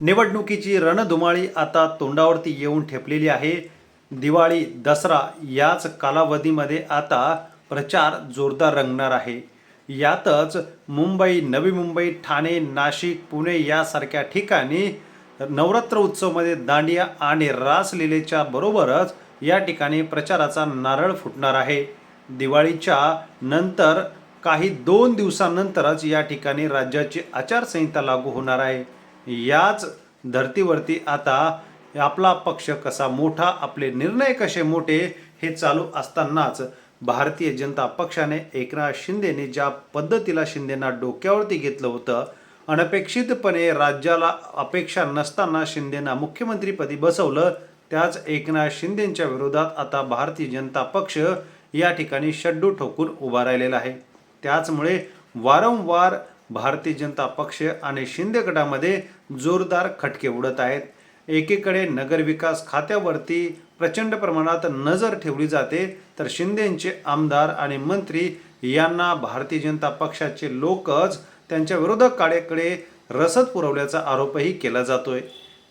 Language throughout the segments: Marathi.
निवडणुकीची रणधुमाळी आता तोंडावरती येऊन ठेपलेली आहे. दिवाळी दसरा याच कालावधीमध्ये आता प्रचार जोरदार रंगणार आहे. यातच मुंबई नवी मुंबई ठाणे नाशिक पुणे यासारख्या ठिकाणी नवरात्र उत्सवमध्ये दांडिया आणि रासलीलेच्या बरोबरच या ठिकाणी प्रचाराचा नारळ फुटणार आहे. दिवाळीच्या नंतर काही दोन दिवसानंतरच या ठिकाणी राज्याची आचारसंहिता लागू होणार आहे. याच धर्तीवरती आता आपला पक्ष कसा मोठा आपले निर्णय कसे मोठे हे चालू असतानाच भारतीय जनता पक्षाने एकनाथ शिंदेने ज्या पद्धतीला शिंदेना डोक्यावरती घेतलं होतं अनपेक्षितपणे राज्याला अपेक्षा नसताना शिंदेना मुख्यमंत्रीपदी बसवलं त्याच एकनाथ शिंदेच्या विरोधात आता भारतीय जनता पक्ष या ठिकाणी शड्डू ठोकून उभा राहिलेला आहे. त्याचमुळे वारंवार भारतीय जनता पक्ष आणि शिंदे गटामध्ये जोरदार खटके उडत आहेत. एकीकडे नगरविकास खात्यावरती प्रचंड प्रमाणात नजर ठेवली जाते तर शिंदेंचे आमदार आणि मंत्री यांना भारतीय जनता पक्षाचे लोकच त्यांच्या विरोधक काळेकडे रसद पुरवल्याचा आरोपही केला जातोय.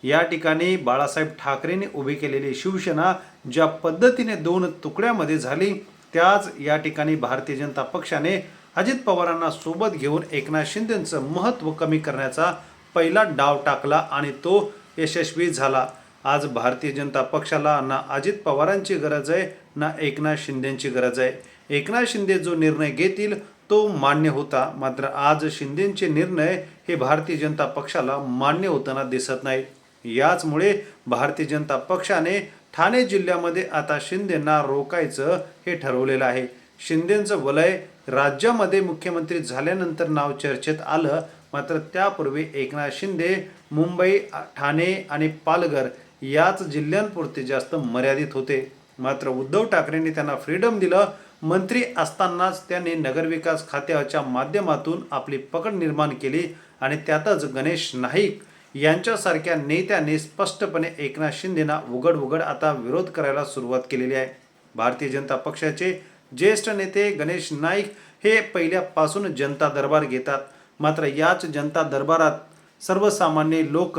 या ठिकाणी बाळासाहेब ठाकरेंनी उभी केलेली शिवसेना ज्या पद्धतीने दोन तुकड्यामध्ये झाली त्याच या ठिकाणी भारतीय जनता पक्षाने अजित पवारांना सोबत घेऊन एकनाथ शिंदेचं महत्त्व कमी करण्याचा पहिला डाव टाकला आणि तो यशस्वी झाला. आज भारतीय जनता पक्षाला ना अजित पवारांची गरज आहे ना एकनाथ शिंदेची गरज आहे. एकनाथ शिंदे जो निर्णय घेतील तो मान्य होता. मात्र आज शिंदेचे निर्णय हे भारतीय जनता पक्षाला मान्य होताना दिसत नाही. याचमुळे भारतीय जनता पक्षाने ठाणे जिल्ह्यामध्ये आता शिंदेंना रोकायचं हे ठरवलेलं आहे. शिंदेचं वलय राज्यामध्ये मुख्यमंत्री झाल्यानंतर नाव चर्चेत आलं मात्र त्यापूर्वी एकनाथ शिंदे मुंबई ठाणे आणि पालघर याच जिल्ह्यांपुरते जास्त मर्यादित होते. मात्र उद्धव ठाकरेंनी त्यांना फ्रीडम दिलं. मंत्री असतानाच त्यांनी नगरविकास खात्याच्या माध्यमातून आपली पकड निर्माण केली आणि त्यातच गणेश नाईक यांच्यासारख्या नेत्यांनी स्पष्टपणे एकनाथ शिंदेना उघड उघड आता विरोध करायला सुरुवात केलेली आहे. भारतीय जनता पक्षाचे ज्येष्ठ नेते गणेश नाईक हे पहिल्यापासून जनता दरबार घेतात. मात्र याच जनता दरबारात सर्वसामान्य लोक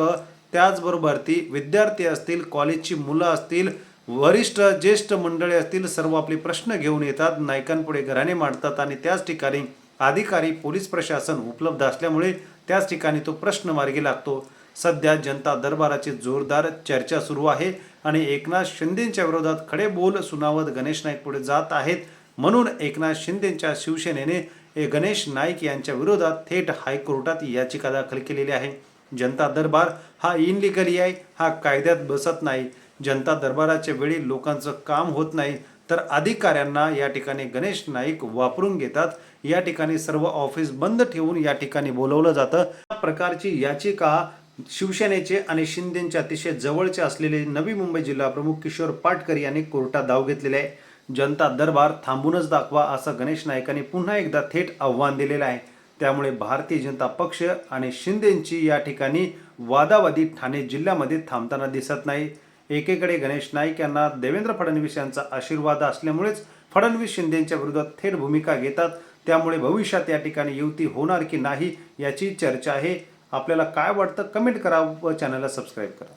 त्याचबरोबर ती विद्यार्थी असतील कॉलेजची मुलं असतील वरिष्ठ ज्येष्ठ मंडळी असतील सर्व आपले प्रश्न घेऊन येतात नायकांपुढे घराणे मांडतात आणि त्याच ठिकाणी अधिकारी पोलीस प्रशासन उपलब्ध असल्यामुळे त्याच ठिकाणी तो प्रश्न मार्गी लागतो. सध्या जनता दरबाराची जोरदार चर्चा सुरू आहे आणि एकनाथ शिंदेच्या विरोधात खडे बोल सुनावत गणेश नाईक पुढे जात आहेत. म्हणून एकनाथ शिंदेच्या शिवसेनेने गणेश नाईक यांच्या विरोधात थेट हायकोर्टात याचिका दाखल केलेली आहे. जनता दरबार हा इनलिगली आहे हा कायद्यात बसत नाही. जनता दरबाराच्या वेळी लोकांचं काम होत नाही तर अधिकाऱ्यांना या ठिकाणी गणेश नाईक वापरून घेतात. या ठिकाणी सर्व ऑफिस बंद ठेवून या ठिकाणी बोलवलं जातं. या प्रकारची याचिका शिवसेनेचे आणि शिंदेचे अतिशय जवळचे असलेले नवी मुंबई जिल्हा प्रमुख किशोर पाटकर यांनी कोर्टात धाव घेतलेले आहे. जनता दरबार थांबूनच दाखवा असं गणेश नायकांनी पुन्हा एकदा थेट आव्हान दिलेलं आहे. त्यामुळे भारतीय जनता पक्ष आणि शिंदेंची या ठिकाणी वादावादी ठाणे जिल्ह्यामध्ये थांबताना दिसत नाही. एकीकडे गणेश नाईक यांना देवेंद्र फडणवीस यांचा आशीर्वाद असल्यामुळेच फडणवीस शिंदेच्या विरोधात थेट भूमिका घेतात. त्यामुळे भविष्यात या ठिकाणी युती होणार की नाही याची चर्चा आहे. आपल्याला काय वाटतं कमेंट करा व चॅनलला सबस्क्राईब करा.